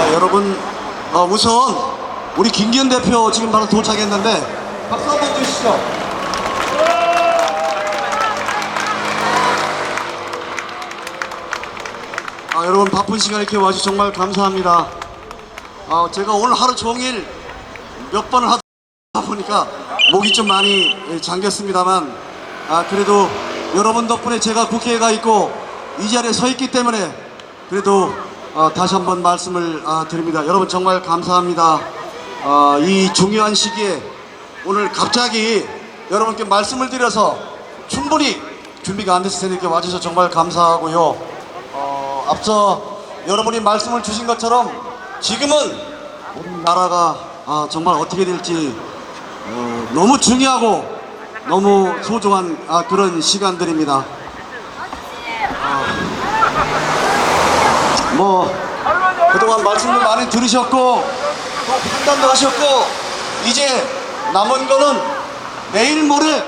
아, 여러분 어, 우선 우리 김기현 대표 지금 바로 도착했는데 박수 한번 주시죠. 아, 여러분 바쁜 시간 이렇게 와주셔서 정말 감사합니다. 아, 제가 오늘 하루 종일 몇 번을 하다 보니까 목이 좀 많이 예, 잠겼습니다만 아, 그래도 여러분 덕분에 제가 국회에 가 있고 이 자리에 서 있기 때문에 그래도 어, 다시 한번 말씀을 아, 드립니다. 여러분 정말 감사합니다. 아, 이 중요한 시기에 오늘 갑자기 여러분께 말씀을 드려서 충분히 준비가 안 됐을 이렇게 와주셔서 정말 감사하고요. 어, 앞서 여러분이 말씀을 주신 것처럼 지금은 우리 나라가 아, 정말 어떻게 될지 어, 너무 중요하고 너무 소중한 아, 그런 시간들입니다. 뭐 그동안 말씀도 많이 들으셨고 또 판단도 하셨고 이제 남은 거는 내일 모레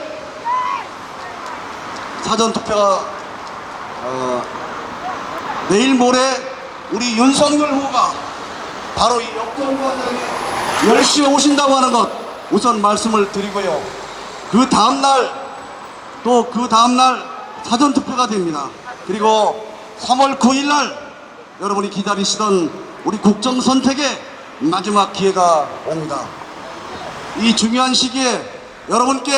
사전 투표가 어, 내일 모레 우리 윤석열 후보가 바로 이 역전관장에 10시에 오신다고 하는 것 우선 말씀을 드리고요. 그 다음날 또 그 다음날 사전투표가 됩니다. 그리고 3월 9일날 여러분이 기다리시던 우리 국정 선택의 마지막 기회가 옵니다. 이 중요한 시기에 여러분께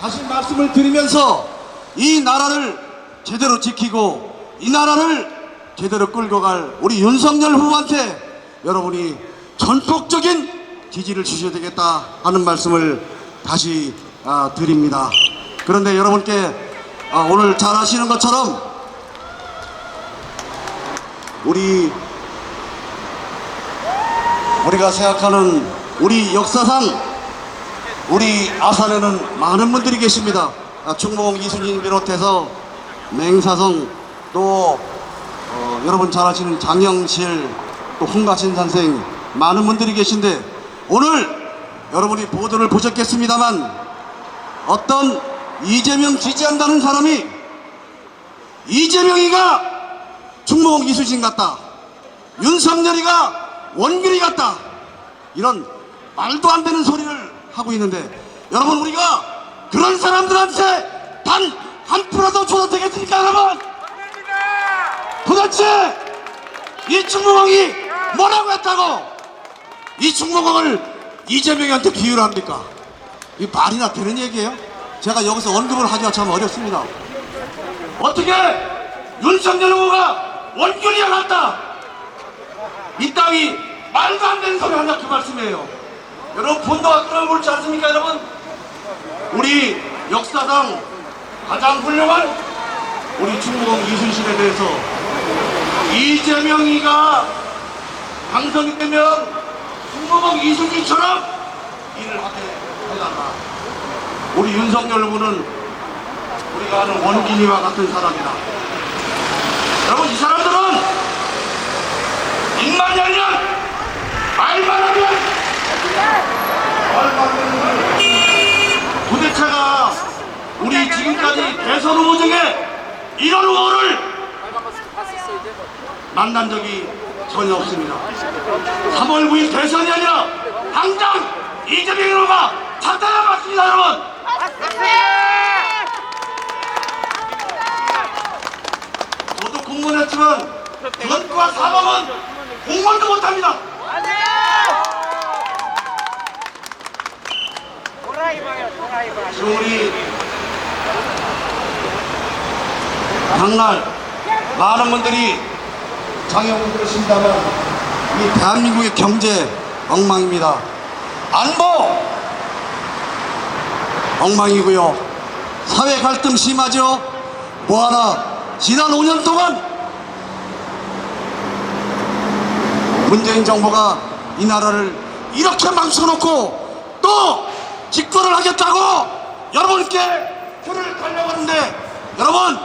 다시 말씀을 드리면서 이 나라를 제대로 지키고 이 나라를 제대로 끌고 갈 우리 윤석열 후보한테 여러분이 전폭적인 지지를 주셔야 되겠다 하는 말씀을 다시 아, 드립니다. 그런데 여러분께 아, 오늘 잘 아시는 것처럼 우리 우리가 생각하는 우리 역사상 우리 아산에는 많은 분들이 계십니다. 아, 충무공 이순신 비롯해서 맹사성 또 어, 여러분 잘 아시는 장영실 또 홍가신 선생 많은 분들이 계신데 오늘 여러분이 보도를 보셨겠습니다만 어떤 이재명 지지한다는 사람이 이재명이가 충무공 이수진 같다. 윤석열이가 원균이 같다. 이런 말도 안 되는 소리를 하고 있는데 여러분 우리가 그런 사람들한테 단 한 프로도 줘도 되겠습니까 여러분? 도대체 이 충무공이 뭐라고 했다고? 이 충무공을 이재명한테 기유를 합니까? 이 말이나 되는 얘기예요? 제가 여기서 언급을 하기가 참 어렵습니다. 어떻게 윤석열 후보가 원균이와 같다. 이 땅이 말도 안 되는 소리 한다 그 말씀이에요. 여러분 본도가 끌어볼지 않습니까 여러분? 우리 역사상 가장 훌륭한 우리 충무공 이순신에 대해서 이재명이가 당선이 되면 충무공 이순신처럼 일을 하게 해달라. 우리 윤석열 후보는 우리가 아는 원gin이와 같은 사람이다 이 사람들은 입만 열면 말만 하면 도대체가 우리 지금까지 대선 후보 중에 이런 후보를 만난 적이 전혀 없습니다. 3월 9일 대선이 아니라 당장 이재명 후보가 찾아야 맞습니다 여러분 저도 공무원했지만 전과 사법은 지금 우리 당날 많은 분들이 장애원 그러신다면 이 대한민국의 경제 엉망입니다. 안보 엉망이고요. 사회 갈등 심하죠. 뭐하나 지난 5년 동안 문재인 정부가 이 나라를 이렇게 망쳐놓고 또 집권을 하겠다고 여러분께 표를 달려고 하는데 여러분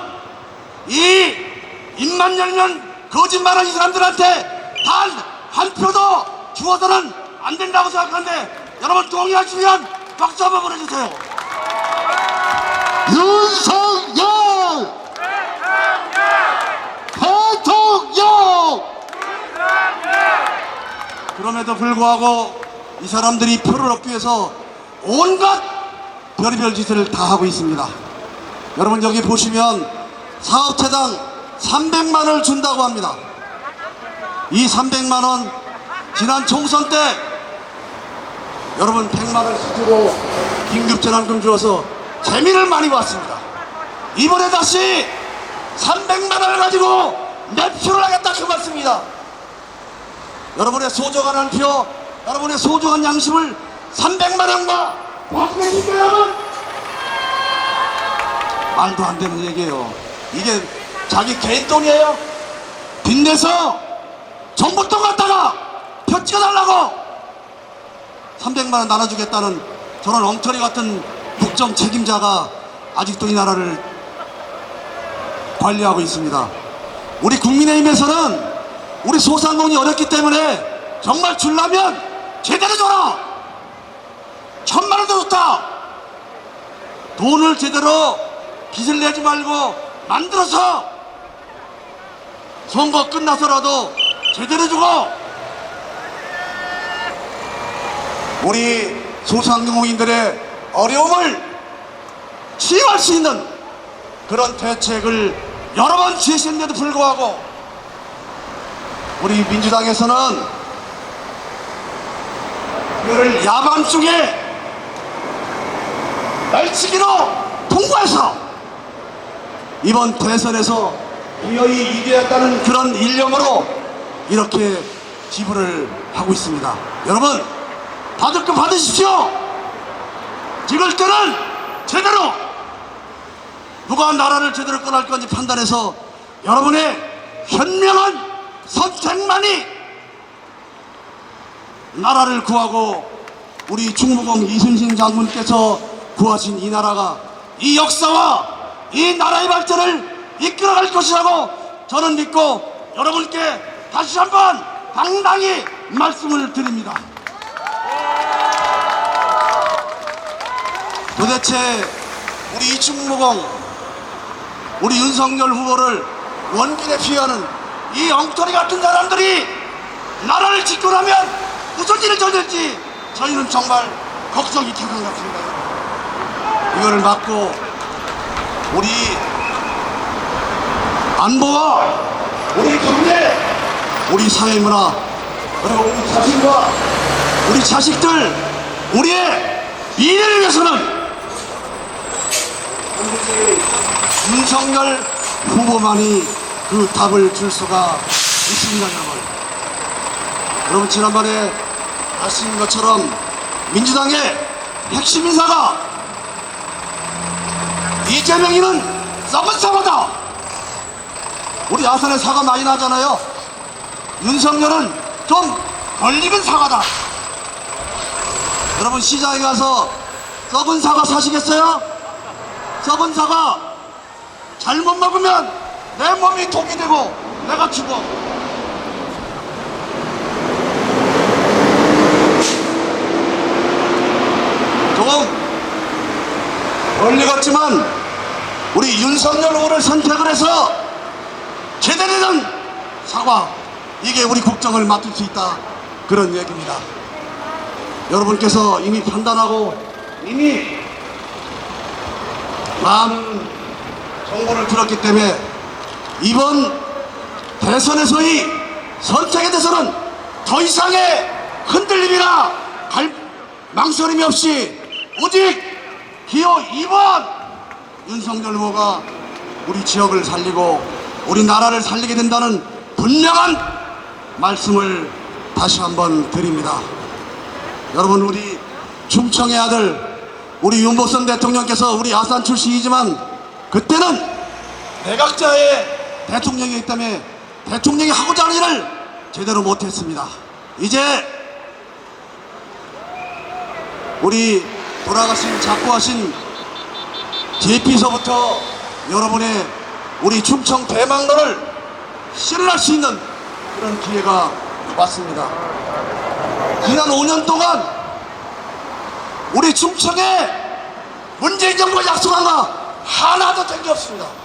이 입만 열면 거짓말하는 이 사람들한테 단 한 표도 주어서는 안 된다고 생각하는데 여러분 동의하시면 박수 한번 보내주세요. 윤석열 대통령 그럼에도 불구하고 이 사람들이 표를 얻기 위해서 온갖 별의별 짓을 다 하고 있습니다. 여러분 여기 보시면 사업체당 300만 원을 준다고 합니다. 이 300만 원 지난 총선 때 여러분 100만 원씩 주고 긴급재난금 주어서 재미를 많이 봤습니다. 이번에 다시 300만 원을 가지고 매표를 하겠다 그 말씀입니다. 여러분의 소중한 한 표, 여러분의 소중한 양심을 300만 원과 바꾸십니까 여러분? 말도 안 되는 얘기예요. 이게 자기 개인 돈이에요. 빚내서 정부 돈 갖다가 표 찍어달라고 300만 원 나눠주겠다는 저런 엉터리 같은 국정 책임자가 아직도 이 나라를 관리하고 있습니다. 우리 국민의힘에서는 우리 소상공인이 어렵기 때문에 정말 줄라면 제대로 줘라! 천만 원도 좋다! 돈을 제대로 빚을 내지 말고 만들어서 선거 끝나서라도 제대로 주고 우리 소상공인들의 어려움을 치유할 수 있는 그런 대책을 여러 번 제시했는데도 불구하고 우리 민주당에서는 이거를 야밤중에 날치기로 통과해서 이번 대선에서 기어이 이겨야겠다는 그런 일념으로 이렇게 지불을 하고 있습니다. 여러분, 받을 거 받으십시오. 찍을 때는 제대로 누가 나라를 제대로 끌할 건지 판단해서 여러분의 현명한 선택만이 나라를 구하고 우리 충무공 이순신 장군께서 구하신 이 나라가 이 역사와 이 나라의 발전을 이끌어갈 것이라고 저는 믿고 여러분께 다시 한번 당당히 말씀을 드립니다. 도대체 우리 이충무공 우리 윤석열 후보를 원gin에 피하는 이 엉터리 같은 사람들이 나라를 나면 무슨 일을 저질지 저희는 정말 걱정이 되는 것 같습니다. 이거를 막고 우리 안보와 우리 경제, 우리 사회 문화, 그리고 우리 자신과 우리 자식들, 우리의 미래를 위해서는 윤석열 후보만이 그 답을 줄 수가 있습니다, 여러분. 여러분, 지난번에 말씀인 것처럼 민주당의 핵심 인사가 이재명이는 썩은 사과다! 우리 아산에 사과 많이 나잖아요. 윤석열은 좀 걸리는 사과다. 여러분 시장에 가서 썩은 사과 사시겠어요? 썩은 사과 잘못 먹으면 내 몸이 독이 되고 내가 죽어. 조금 멀리 갔지만 우리 윤석열 후보를 선택을 해서 제대로 된 사과 이게 우리 국정을 맡을 수 있다 그런 얘기입니다. 여러분께서 이미 판단하고 이미 많은 정보를 들었기 때문에 이번 대선에서의 선택에 대해서는 더 이상의 흔들림이나 갈 망설임이 없이 오직 기호 2번 윤석열 후보가 우리 지역을 살리고 우리 나라를 살리게 된다는 분명한 말씀을 다시 한번 드립니다. 여러분 우리 충청의 아들 우리 윤복선 대통령께서 우리 아산 출신이지만 그때는 내각자의 대통령이기 때문에 대통령이 하고자 하는 일을 제대로 못했습니다. 이제 우리 돌아가신 작고하신 JP서부터 여러분의 우리 충청 대망로를 실현할 수 있는 그런 기회가 왔습니다. 지난 5년 동안 우리 충청에 문재인 정부가 약속한 거 하나도 없습니다.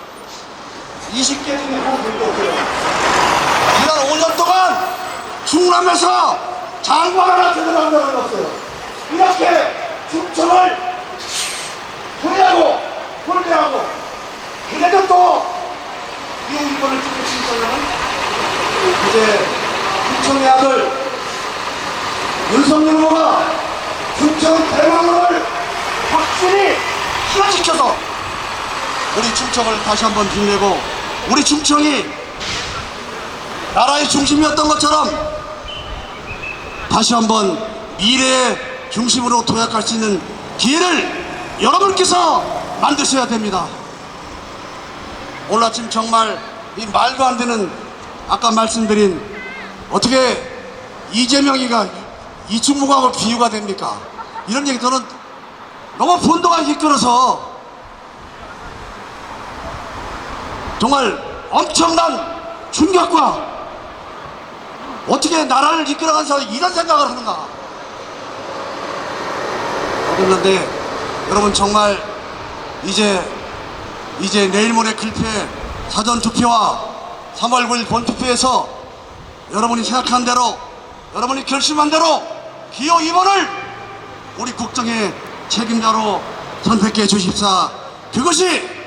20개 중에 하나 된게 없어요. 지난 5년 동안 충남에서 장관 하나 제대로 한 적은 없어요. 이렇게 충청을 분리하고 분리하고 그래도 또 이웃권을 지키신 거는 이제 충청의 아들 윤석열 후보가 충청 대망을 확실히 실현시켜서 우리 충청을 다시 한번 빛내고 우리 충청이 나라의 중심이었던 것처럼 다시 한번 미래의 중심으로 도약할 수 있는 기회를 여러분께서 만드셔야 됩니다. 오늘 아침 정말 이 말도 안 되는 아까 말씀드린 어떻게 이재명이가 이충무하고 비유가 됩니까? 이런 얘기 저는 너무 분도가 이끌어서 정말 엄청난 충격과 어떻게 나라를 이끌어간 사람이 이런 생각을 하는가. 그런데 여러분 정말 이제 이제 내일 모레 글표에 사전 투표와 3월 9일 본 투표에서 여러분이 생각한 대로 여러분이 결심한 대로 기호 2번을 우리 국정의 책임자로 선택해 주십사. 그것이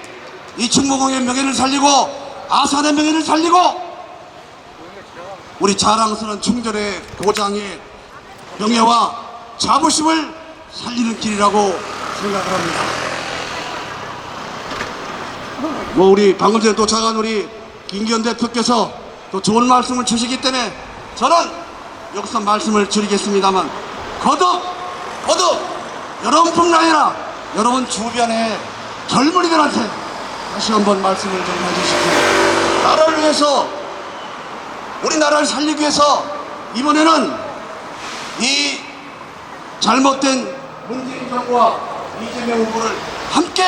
이 충무공의 명예를 살리고 아산의 명예를 살리고 우리 자랑스러운 충절의 고장의 명예와 자부심을 살리는 길이라고 생각을 합니다. 뭐 우리 방금 전에 도착한 우리 김기현 대표께서 또 좋은 말씀을 주시기 때문에 저는 여기서 말씀을 드리겠습니다만 거듭 거듭 여러분뿐 아니라 여러분 주변의 젊은이들한테 다시 한번 말씀을 좀 해주십시오. 나라를 위해서 우리나라를 살리기 위해서 이번에는 이 잘못된 문재인 정부와 이재명 후보를 함께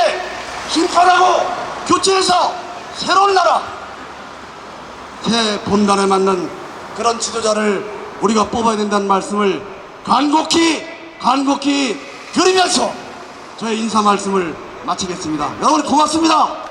심판하고 교체해서 새로운 나라 새 본단에 맞는 그런 지도자를 우리가 뽑아야 된다는 말씀을 간곡히 간곡히 드리면서 저의 인사 말씀을 마치겠습니다. 여러분 고맙습니다.